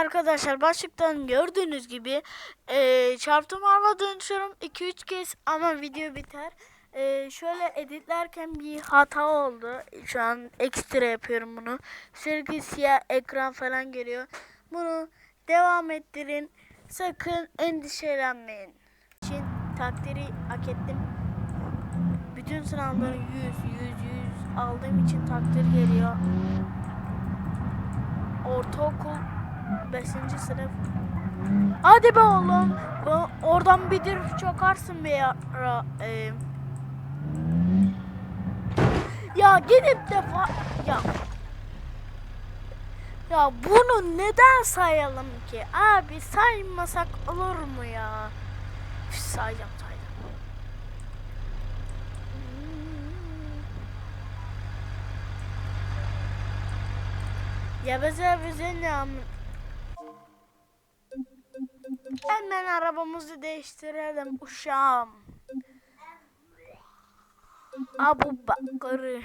arkadaşlar başlıktan gördüğünüz gibi eee çarptım araba dönüşüyorum 2-3 kez ama video biter. Eee, şöyle editlerken bir hata oldu. Şu an ekstra yapıyorum bunu. Sürekli siyah ekran falan geliyor. Bunu devam ettirin. Sakın endişelenmeyin. Için takdiri hak ettim. Bütün sınavları 100 100 100 aldığım için takdir geliyor. Ortaokul 5. sınıf. Hadi be oğlum. Oradan bir drift çakarsın be ya. ra- e. Ya gidip de ya ya bunu neden sayalım ki? Abi saymasak olur mu ya? Üf, sayacağım sayacağım. Ya bize bize ne Hemen arabamızı değiştirelim uşağım. Abu Bakır'ı.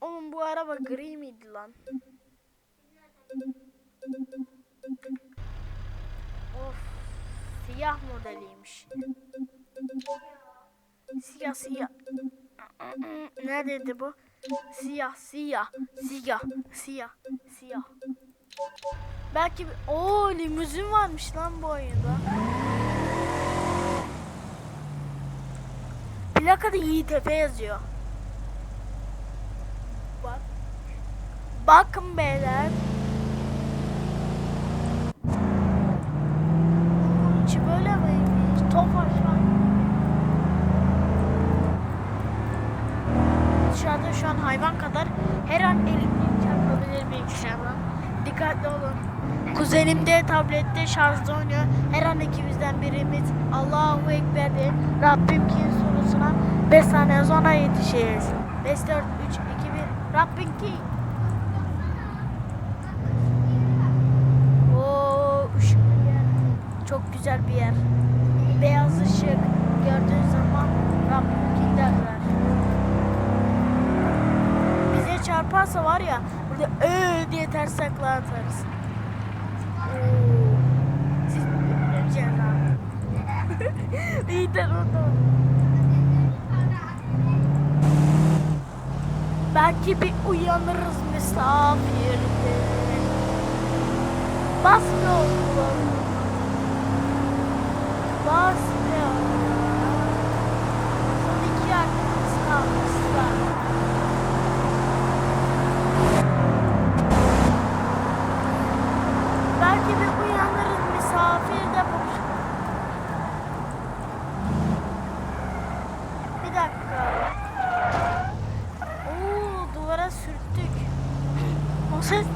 Oğlum bu araba gri miydi lan? Of. Siyah modeliymiş. Siyah siyah. Ne dedi bu? Siyah siyah siyah siyah siyah. Belki bir... Oo limuzin varmış lan bu oyunda. Plakada Yiğitepe yazıyor. Bak. Bakın beyler. İçi böyle miymiş? Top aşağı. Dışarıda şu an hayvan kadar her an elektrik çarpabilir bilgisayardan. Dikkatli olun. Kuzenim de tablette şarjda oynuyor. Her an ikimizden birimiz Allahu Ekber de Rabbim kim sorusuna 5 saniye sonra yetişiriz. 5, 4, 3, 2, 1 Rabbim ki. Oo. Çok güzel bir yer. Beyaz ışık gördüğün zaman Rabbim ki derler. Bize çarparsa var ya burada öö diye ters takla atarız. Siz. İyi de orada. Belki bir uyanırız misafirde. Bas be oğlum. Bas be oğlum. Son iki hakkımız kalmış zaten. Belki bir uyanırız misafir de boş. Bir dakika. Oo duvara sürttük. O ses?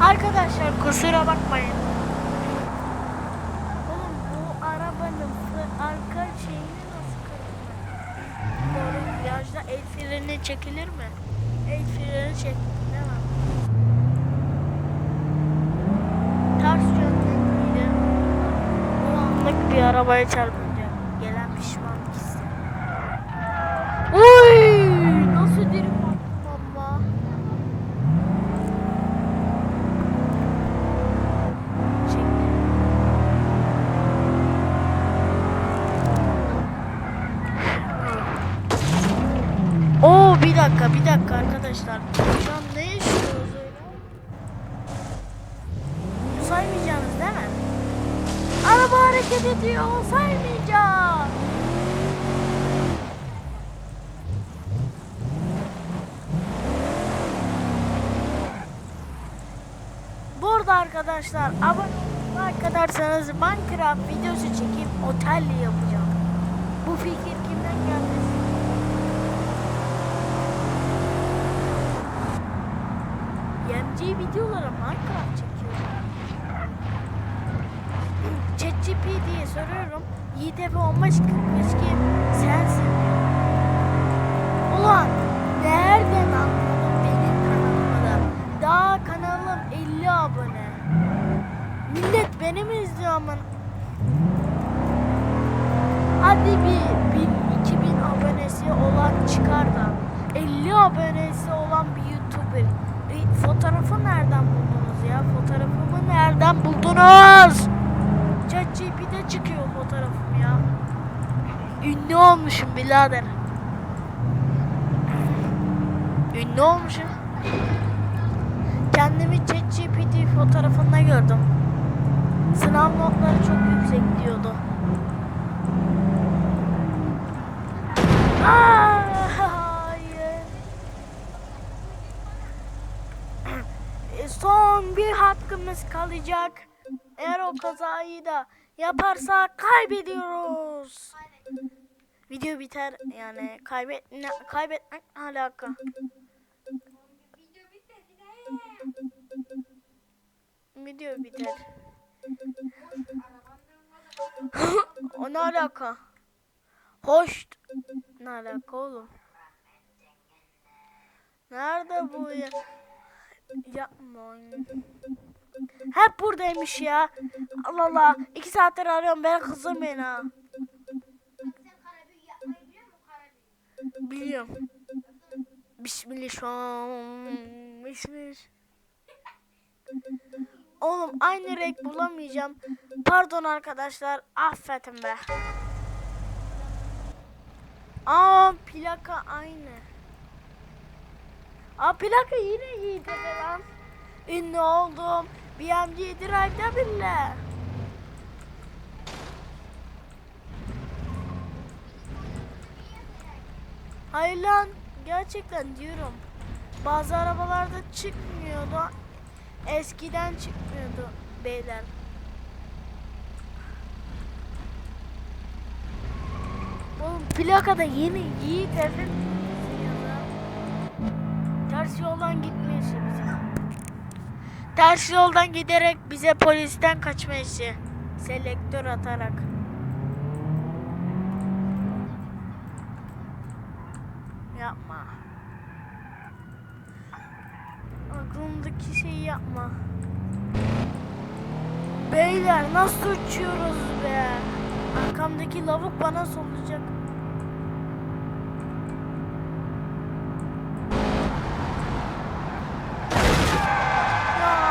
Arkadaşlar kusura bakmayın. Bu arabanın arka şeyini nasıl kırdım? Doğru virajda çekilir mi? El freni çektim değil mi? Ters yönden O anlık bir arabaya çarpınca gelen pişmanlık hissi. Uy! Nasıl dirim attım. Çektim. Oo bir dakika bir dakika arkadaşlar. Şu an ne yaşıyoruz öyle? Saymayacaksınız değil mi? Araba hareket ediyor saymayacağım. Bu arada arkadaşlar abone like atarsanız Minecraft videosu çekip otelli yapacağım. Bu fikir kimden geldi? YMC videolara Minecraft ChatGPT'ye soruyorum. YTP 15 42 sensin. Ulan nereden anladın benim kanalımı da? Daha kanalım 50 abone. Millet beni mi izliyor aman? Hadi bir 1000 2000 abonesi olan çıkar da 50 abonesi olan bir YouTuber. Bir fotoğrafı nereden buldunuz ya? Fotoğrafımı nereden buldunuz? ChatGPT'de çıkıyor fotoğrafım ya. Ünlü olmuşum birader. Ünlü olmuşum. Kendimi ChatGPT fotoğrafında gördüm. Sınav notları çok yüksek diyordu. Aa, hayır. E, Son bir hakkımız kalacak. Eğer o kazayı da yaparsak kaybediyoruz. Video biter yani kaybet ne, kaybetmek alaka? Video biter. O ne alaka? Hoş. Ne alaka oğlum? Nerede bu ya? Yapma. Hep buradaymış ya. Allah Allah. İki saattir arıyorum. Ben ha. Biliyor musun karabüyü? Biliyorum. Bismillah. Bismillah. Oğlum aynı renk bulamayacağım. Pardon arkadaşlar. Affetin be. Aa plaka aynı. Aa plaka yine iyiydi be lan. Ünlü oldum. BMG Drive'da bile. Hayır lan. Gerçekten diyorum. Bazı arabalarda çıkmıyordu. Eskiden çıkmıyordu beyler. Oğlum plaka da yeni Yiğit Efe Ters yoldan bize. Ters yoldan giderek bize polisten kaçma işi. Selektör atarak. Yapma. Aklımdaki şeyi yapma. Beyler nasıl uçuyoruz be? Arkamdaki lavuk bana solacak. Ya.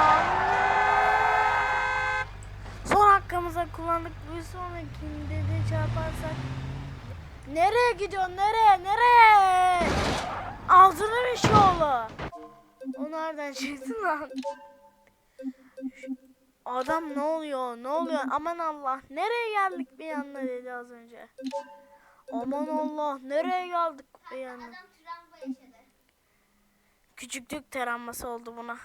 Son hakkımıza kullandık. Bir sonrakinde de çarparsak. Nereye gidiyorsun? Nereye? Nereye? Ağzını bir şey oğlu. O nereden çıktı lan? Adam ne oluyor? Ne oluyor? Aman Allah. Nereye geldik bir anda dedi az önce. Aman Allah. Nereye geldik bir anda? Küçüklük travması oldu buna.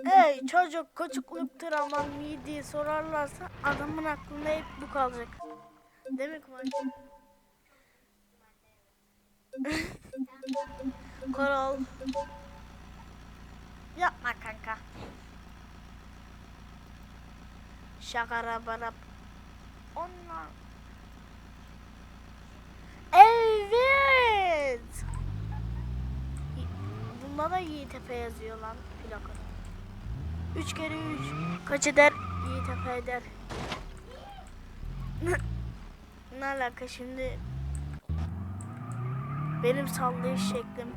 Ey çocuk küçüklük travman miydi sorarlarsa adamın aklında hep bu kalacak. Demek mi? Koral. Yapma kanka. Şakara barap. Onlar. Evet. Bunda da Yiğitepe yazıyor lan plakada. Üç kere üç. Kaç eder? Yiğitepe eder. ne alaka şimdi? Benim sallayış şeklim.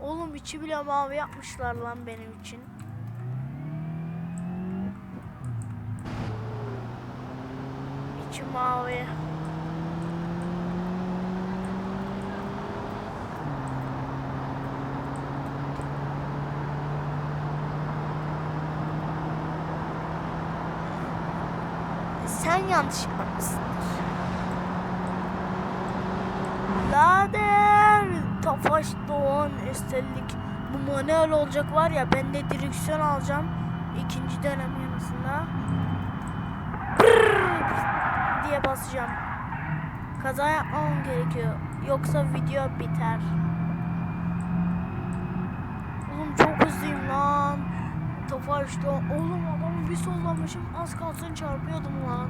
Oğlum içi bile mavi yapmışlar lan benim için. İçi mavi. Sen yanlış yapmışsındır. Lader Tofaş Doğan üstelik bu manuel olacak var ya ben de direksiyon alacağım. İkinci dönem yanısında diye basacağım. Kaza yapmam gerekiyor. Yoksa video biter. Oğlum çok hızlıyım lan Tofaş Doğan oğlum adamı bir sollamışım az kalsın çarpıyordum lan